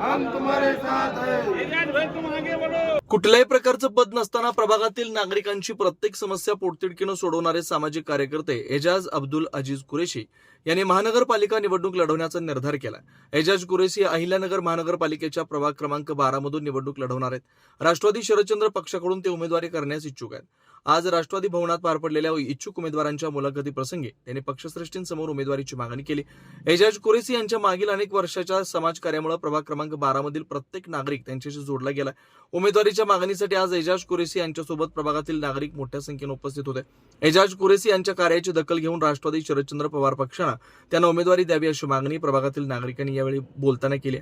हम तुम्हारे साथ हैं। भाई तुम आगे बढ़ो। कुठल्याही प्रकारचं पद नसताना प्रभागातील नागरिकांची प्रत्येक समस्या पोटतिडकीनं सोडवणारे सामाजिक कार्यकर्ते एजाज अब्दुल अजीज कुरेशी यांनी महानगरपालिका निवडणूक लढवण्याचा निर्धार केला एजाज कुरेशी अहिल्यानगर महानगरपालिकेच्या प्रभाग क्रमांक बारा मधून निवडणूक लढवणार आहेत. राष्ट्रवादी शरदचंद्र पक्षाकडून ते उमेदवारी करण्यास इच्छुक आहेत. आज राष्ट्रवादी भवनात पार पडलेल्या इच्छुक उमेदवारांच्या मुलाखती प्रसंगी त्यांनी पक्षश्रेष्ठींसमोर उमेदवारीची मागणी केली. एजाज कुरेसी यांच्या मागील अनेक वर्षाच्या समाजकार्यामुळे प्रभाग क्रमांक बारा मधील प्रत्येक नागरिक त्यांच्याशी जोडला गेला उमेदवारीच्या मागणीसाठी आज एजाज कुरेसी यांच्यासोबत प्रभागातील नागरिक मोठ्या संख्येने उपस्थित होते. एजाज कुरेसी यांच्या कार्याची दखल घेऊन राष्ट्रवादी शरदचंद्र पवार पक्षानं त्यांना उमेदवारी द्यावी अशी मागणी प्रभागातील नागरिकांनी यावेळी बोलताना केली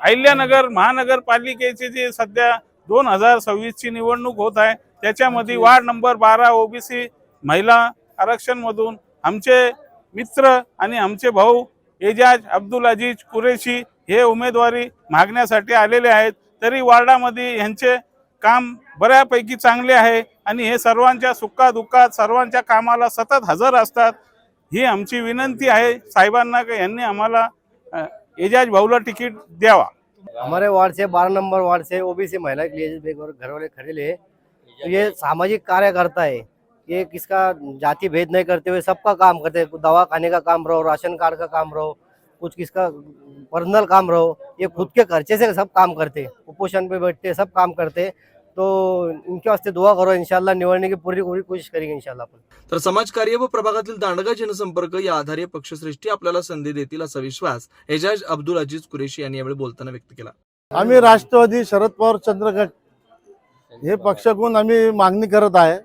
अहिल्यानगर महानगरपालिकेची जी सध्या दोन हजार सव्वीस ची निवडणूक होत आहे त्याच्यामध्ये वार्ड नंबर बारा ओबीसी महिला आरक्षण मधून आमचे मित्र आणि आमचे भाऊ एजाज अब्दुल अजीज कुरेशी हे उमेदवारी मागण्यासाठी आलेले आहेत. तरी वार्डामध्ये यांचे काम बऱ्यापैकी चांगले आहे आणि हे सर्वांच्या सुखादुःखात सर्वांच्या कामाला सतत हजर असतात ही आमची विनंती आहे. साहेबांना की यांनी आम्हाला एजाज भाऊला तिकीट द्यावा. हमारे वार्ड से बारह नंबर वार्ड से ओबीसी महिला के लिए बेग घर वाले खड़े हैं तो ये सामाजिक कार्य करता है। ये किसका जाति भेद नहीं करते हुए सबका काम करते दवा खाने का काम रहो राशन कार्ड का काम रहो कुछ किसका पर्सनल काम रहो। ये खुद के खर्चे से सब काम करते कुपोषण पे बैठते सब काम करते। तो इनके वास्ते दुआ करो इंशाल्लाह निवड़ने की पूरी पूरी कोशिश करेंगे इंशाल्लाह अपन। तर समाजकार्य व प्रभागातील दांडगा जनसंपर्क या आधारे पक्षश्रेष्ठी आपल्याला संधी देतील असा विश्वास एजाज अब्दुल अजीज कुरेशी यांनी यावेळी बोलताना व्यक्त केला. आम्ही राष्ट्रवादी शरद पवार चंद्रगट हे पक्षाकडून आम्ही मागणी करत आहे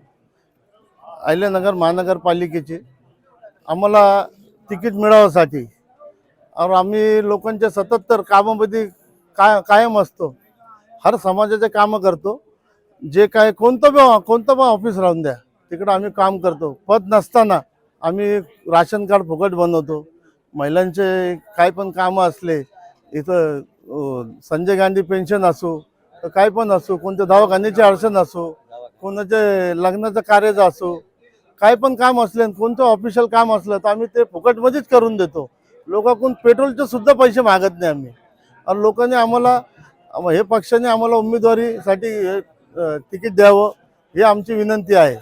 अहिल्यानगर महानगरपालिकेची. आम्हाला तिकीट मिळावासाठी. और आम्ही लोकांच्या सतत तर कामामध्ये काय कायम असतो. हर समाजाचे कामं करतो. जे काय कोणतं पण कोणतं पण ऑफिस राहून द्या तिकडं आम्ही काम करतो. पद नसताना आम्ही राशन कार्ड फुकट बनवतो. महिलांचे काय पण कामं असले इथं संजय गांधी पेन्शन असो तर काय पण असो कोणत्या दवाखान्याची अडचण असो कोणाचे लग्नाचं कार्य असो काय पण काम असले आणि कोणतं ऑफिशियल काम असलं तर आम्ही ते फुकटमध्येच करून देतो. लोकांकडून पेट्रोलचे सुद्धा पैसे मागत नाही आम्ही. आणि लोकांनी आम्हाला हे पक्षाने आम्हाला उमेदवारीसाठी हे, तिकीट द्यावं ही आमची विनंती आहे.